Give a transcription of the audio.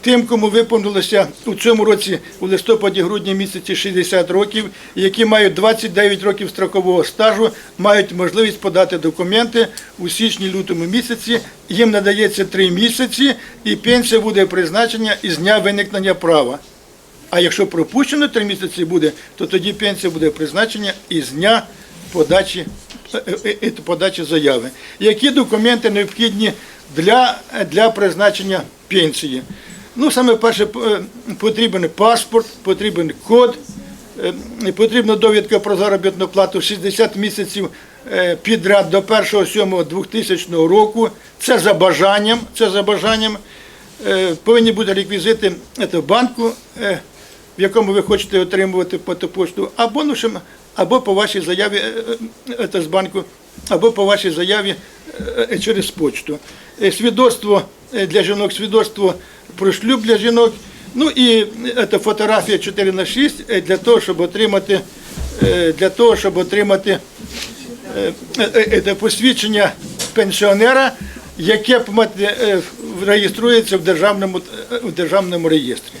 тим, кому виповнилося у цьому році у листопаді-грудні місяці 60 років, які мають 29 років строкового стажу, мають можливість подати документи у січні-лютому місяці. Їм надається 3 місяці, і пенсія буде призначена із дня виникнення права. А якщо пропущено 3 місяці буде, то тоді пенсія буде призначена із дня подачі, е, е, е, подачі заяви. Які документи необхідні для, для призначення пенсії? Ну, саме перше, е, потрібен паспорт, потрібен код, е, потрібна довідка про заробітну плату 60 місяців е, підряд до 1.7.2000 року. Це за бажанням. Це за бажанням. Повинні бути реквізити банку, в якому ви хочете отримувати потопошту, або, ну, або по вашій заяві з банку, або по вашій заяві через почту. Свідоцтво для жінок, свідоцтво про шлюб для жінок. Ну і е, це фотографія 4 на 6 е, для того, щоб отримати, е, для того, щоб отримати е, е, е, посвідчення пенсіонера, яке е, реєструється в державному, е, в державному реєстрі.